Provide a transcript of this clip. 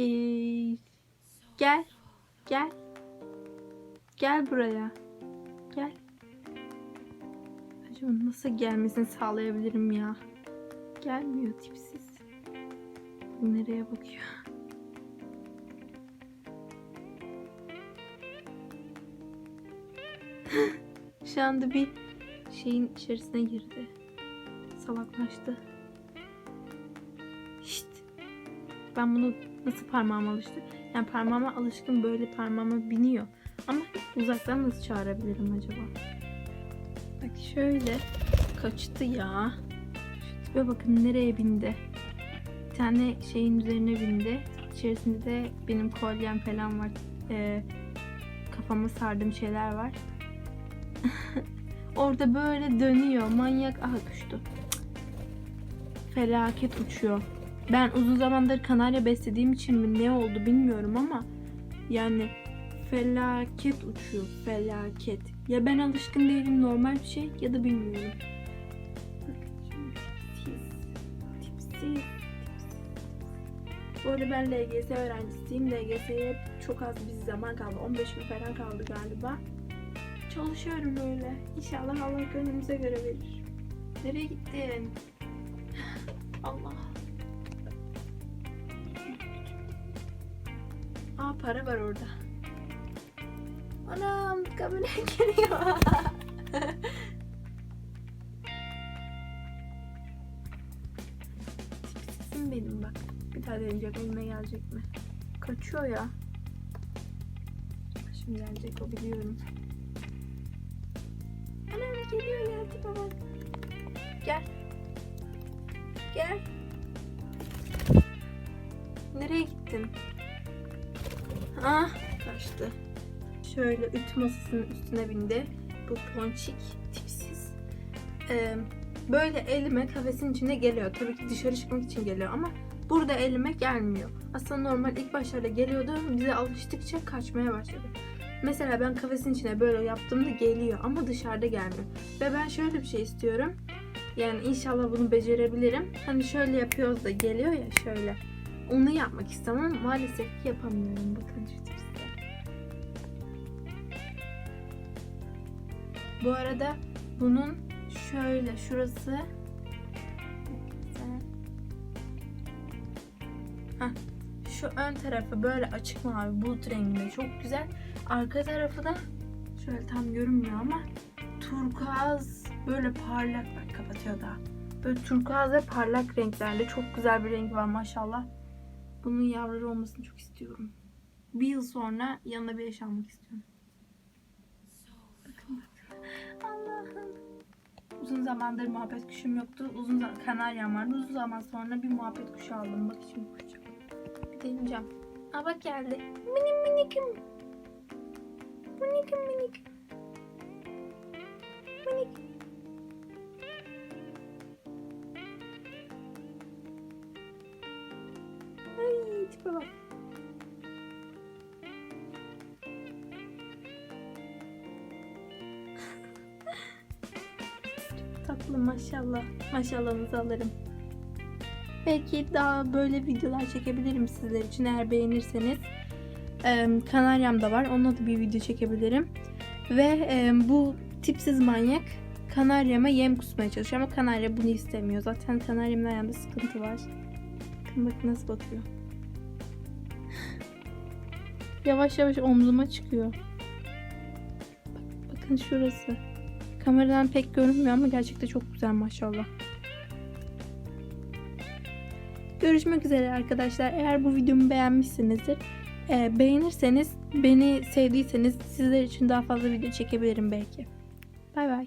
Gel. Gel. Gel buraya. Gel. Acaba nasıl gelmesini sağlayabilirim ya? Gelmiyor tipsiz. Nereye bakıyor? Şu anda bir şeyin içerisine girdi. Salaklaştı. Şşt. Ben bunu nasıl parmağıma alıştı? Yani parmağıma alışkın böyle parmağıma biniyor. Ama uzaktan nasıl çağırabilirim acaba? Bak şöyle kaçtı ya. Şu tipe bakın nereye bindi. Bir tane şeyin üzerine bindi. İçerisinde de benim kolyem falan var. Ee, kafama sardığım şeyler var. Orada böyle dönüyor. Manyak aha düştü. Felaket uçuyor. Ben uzun zamandır kanarya beslediğim için mi ne oldu bilmiyorum ama yani felaket uçuyor. Felaket. Ya ben alışkın değilim normal bir şey ya da bilmiyorum. Tipsiz. Bu arada ben LGS öğrencisiyim. LGS'ye çok az bir zaman kaldı. 15 gün falan kaldı galiba. Çalışıyorum öyle. İnşallah Allah gönlümüze göre verir. Nereye gittin? Allah. Aa para var orada. Anam kamera geliyor. Tipsizim benim bak. Bir daha deneyecek elime gelecek mi? Kaçıyor ya. Şimdi gelecek o biliyorum. Anam geliyor ya tipe bak. Gel. Gel. Nereye gittin? Ah kaçtı. Şöyle ütü masasının üstüne bindi. Bu ponçik tipsiz. Ee, böyle elime kafesin içinde geliyor. Tabii ki dışarı çıkmak için geliyor ama burada elime gelmiyor. Aslında normal ilk başlarda geliyordu. Bize alıştıkça kaçmaya başladı. Mesela ben kafesin içine böyle yaptığımda geliyor ama dışarıda gelmiyor. Ve ben şöyle bir şey istiyorum. Yani inşallah bunu becerebilirim. Hani şöyle yapıyoruz da geliyor ya şöyle. Onu yapmak ama maalesef ki yapamıyorum. Bakın şu. Bu arada bunun şöyle şurası Heh, şu ön tarafı böyle açık mavi bulut renginde çok güzel. Arka tarafı da şöyle tam görünmüyor ama turkuaz böyle parlak bak kapatıyor da. Böyle turkuaz ve parlak renklerle çok güzel bir rengi var maşallah. Bunun yavruları olmasını çok istiyorum. Bir yıl sonra yanına bir eş almak istiyorum. Bakın bakın. Allah'ım. Uzun zamandır muhabbet kuşum yoktu. Uzun zaman kanaryam vardı. Uzun zaman sonra bir muhabbet kuşu aldım. Bak şimdi kuşacağım. Bir deneyeceğim. Aa bak geldi. Minik minikim. Minikim minik. Minik. Tatlı maşallah. Maşallahınızı alırım. Belki daha böyle videolar çekebilirim sizler için eğer beğenirseniz. Ee, Kanaryam da var. Onunla da bir video çekebilirim. Ve e, bu tipsiz manyak kanaryama yem kusmaya çalışıyor ama kanarya bunu istemiyor. Zaten kanaryamın ayağında sıkıntı var. Bakın bak nasıl bakıyor. yavaş yavaş omzuma çıkıyor. Bak, bakın şurası. Kameradan pek görünmüyor ama gerçekten çok güzel maşallah. Görüşmek üzere arkadaşlar. Eğer bu videomu beğenmişsinizdir. e, beğenirseniz, beni sevdiyseniz sizler için daha fazla video çekebilirim belki. Bay bay.